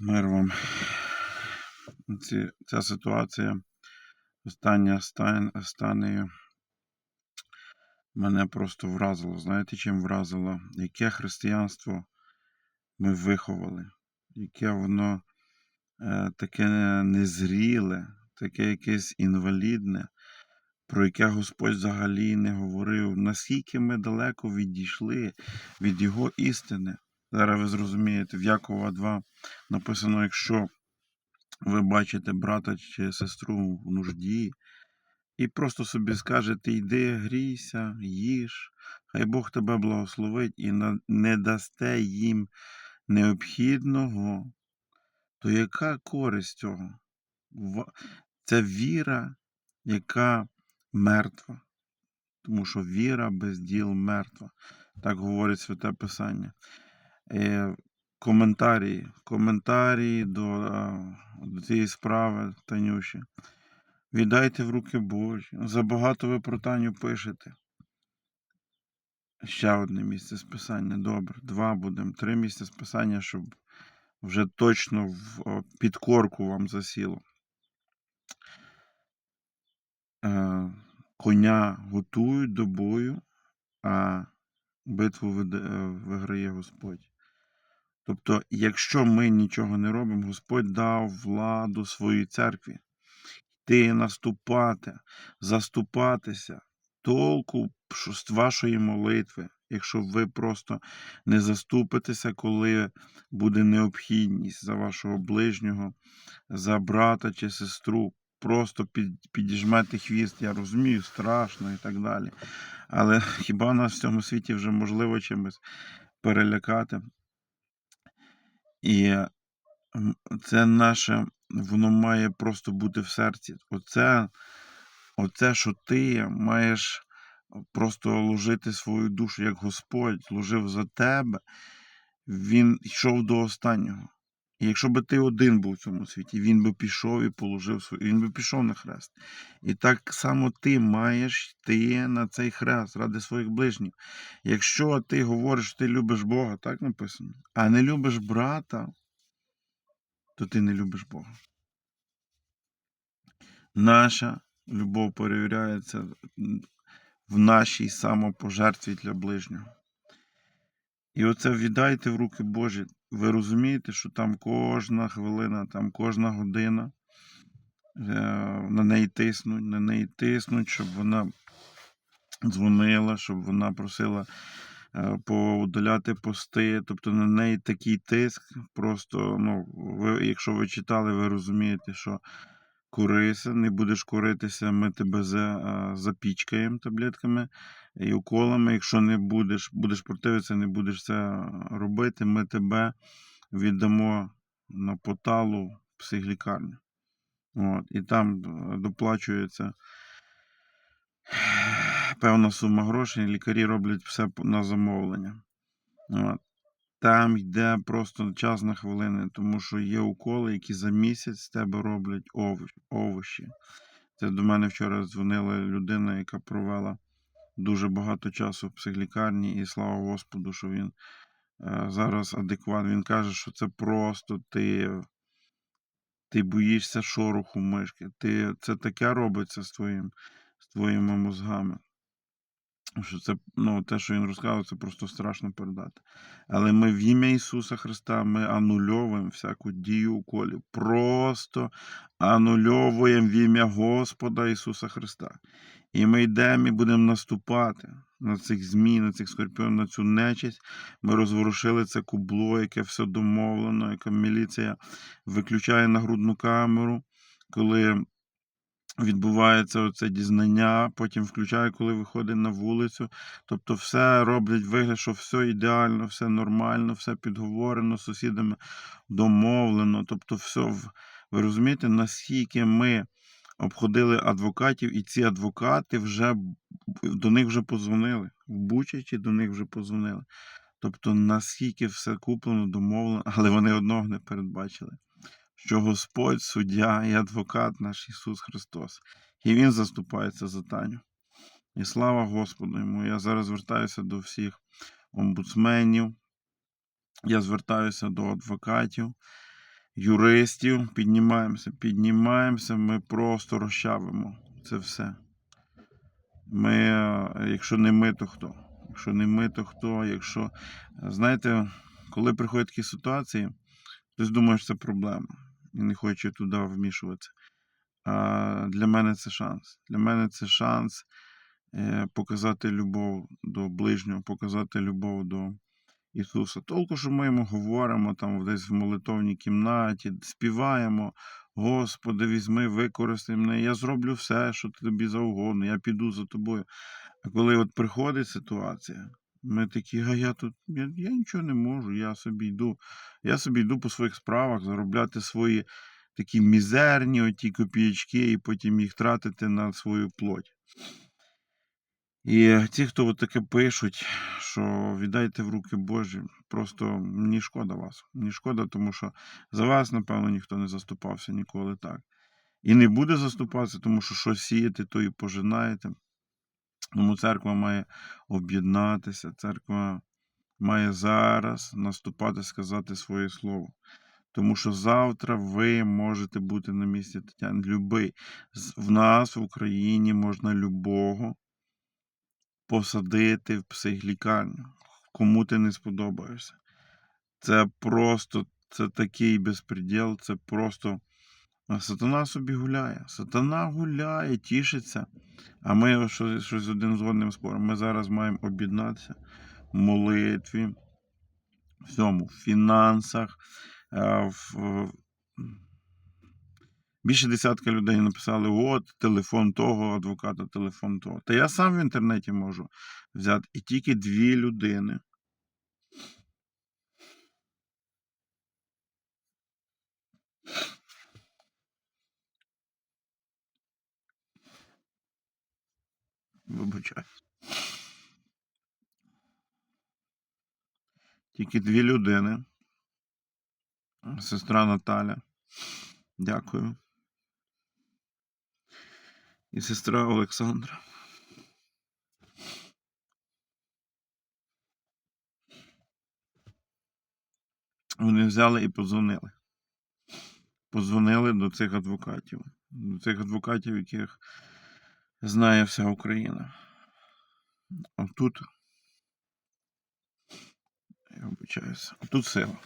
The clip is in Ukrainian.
Мир вам. Ці, ця ситуація остання стан, останньою мене просто вразило. Знаєте, чим вразило? Яке християнство ми виховали, яке воно е, таке незріле, таке якесь інвалідне, про яке Господь взагалі не говорив, наскільки ми далеко відійшли від Його істини. Зараз ви зрозумієте, в Якова 2 написано, якщо ви бачите брата чи сестру в нужді, і просто собі скажете, йди, грійся, їж, хай Бог тебе благословить і не дасте їм необхідного, то яка користь цього? Це віра, яка мертва. Тому що віра без діл мертва. Так говорить Святе Писання. Коментарі, коментарі до, до цієї справи, Танюші. Віддайте в руки Божі. Забагато ви про Таню пишете. Ще одне місце списання. Добре. Два будемо. Три місця списання, щоб вже точно в підкорку вам засіло. Е, коня готують до бою, а битву е, виграє Господь. Тобто, якщо ми нічого не робимо, Господь дав владу своїй церкві. Йти наступати, заступатися, толку вашої молитви, якщо ви просто не заступитеся, коли буде необхідність за вашого ближнього, за брата чи сестру, просто під, підіжмете хвіст, я розумію, страшно і так далі. Але хіба нас в цьому світі вже можливо чимось перелякати? І це наше, воно має просто бути в серці. Оце, оце, що ти маєш просто ложити свою душу, як Господь ложив за тебе, він йшов до останнього. І якщо би ти один був в цьому світі, він би пішов і положив свою, він би пішов на хрест. І так само ти маєш йти на цей хрест ради своїх ближніх. Якщо ти говориш, що ти любиш Бога, так написано, а не любиш брата, то ти не любиш Бога. Наша любов перевіряється в нашій самопожертві для ближнього. І оце віддайте в руки Божі. Ви розумієте, що там кожна хвилина, там кожна година е, на неї тиснуть, на неї тиснуть, щоб вона дзвонила, щоб вона просила е, поудаляти пости. Тобто на неї такий тиск. Просто, ну, ви, якщо ви читали, ви розумієте, що курися, не будеш куритися, ми тебе за, запічкаємо таблетками і уколами. Якщо не будеш, будеш противитися, не будеш це робити, ми тебе віддамо на поталу психлікарню. От, і там е, доплачується певна сума грошей, лікарі роблять все на замовлення. От. Там йде просто час на хвилини, тому що є уколи, які за місяць з тебе роблять овоч, овочі. Це до мене вчора дзвонила людина, яка провела дуже багато часу в психлікарні, і слава Господу, що він е, зараз адекватний. Він каже, що це просто ти, ти боїшся шороху мишки. Ти, це таке робиться з, твоїм, з твоїми мозгами. Що це, ну, те, що він розказав, це просто страшно передати. Але ми в ім'я Ісуса Христа ми анульовуємо всяку дію уколів. Просто анульовуємо в ім'я Господа Ісуса Христа. І ми йдемо і будемо наступати на цих змій, на цих скорпіонів, на цю нечисть. Ми розворушили це кубло, яке все домовлено, яке міліція виключає на грудну камеру, коли відбувається оце дізнання, потім включає, коли виходить на вулицю. Тобто все роблять вигляд, що все ідеально, все нормально, все підговорено, з сусідами домовлено. Тобто, все ви розумієте, наскільки ми обходили адвокатів, і ці адвокати вже до них вже позвонили. В Бучачі до них вже позвонили. Тобто, наскільки все куплено, домовлено, але вони одного не передбачили що Господь, суддя і адвокат наш Ісус Христос. І Він заступається за Таню. І слава Господу йому. Я зараз звертаюся до всіх омбудсменів, я звертаюся до адвокатів. юристів. Піднімаємося, піднімаємося, ми просто розчавимо це все. Ми, якщо не ми, то хто? Якщо не ми, то хто? Якщо, знаєте, коли приходять такі ситуації, хтось думає, що це проблема і не хоче туди вмішуватися. А для мене це шанс. Для мене це шанс е, показати любов до ближнього, показати любов до Ісуса. Толку, що ми йому говоримо там десь в молитовній кімнаті, співаємо. Господи, візьми, використай мене, я зроблю все, що тобі завгодно, я піду за тобою. А коли от приходить ситуація, ми такі, а я тут я, я нічого не можу, я собі йду. Я собі йду по своїх справах, заробляти свої такі мізерні оті копієчки, і потім їх тратити на свою плоть. І ті, хто от таке пишуть, що віддайте в руки Божі, просто мені шкода вас. Мені шкода, тому що за вас, напевно, ніхто не заступався ніколи так. І не буде заступатися, тому що що сієте, то і пожинаєте. Тому церква має об'єднатися, церква має зараз наступати, сказати своє слово. Тому що завтра ви можете бути на місці Тетяни. Любий. В нас в Україні можна любого посадити в психлікарню. Кому ти не сподобаєшся. Це просто це такий безпреділ, це просто. А сатана собі гуляє. Сатана гуляє, тішиться. А ми щось, щось один з одним споримо. Ми зараз маємо об'єднатися в молитві, всьому, в фінансах. е, В... Більше десятка людей написали: от, телефон того адвоката, телефон того. Та я сам в інтернеті можу взяти. І тільки дві людини. Вибачаю. Тільки дві людини. Сестра Наталя. Дякую. І сестра Олександра. Вони взяли і подзвонили. Подзвонили до цих адвокатів. До цих адвокатів, яких знає вся Україна. Отут, тут. Я вибачаюся. отут тут сила.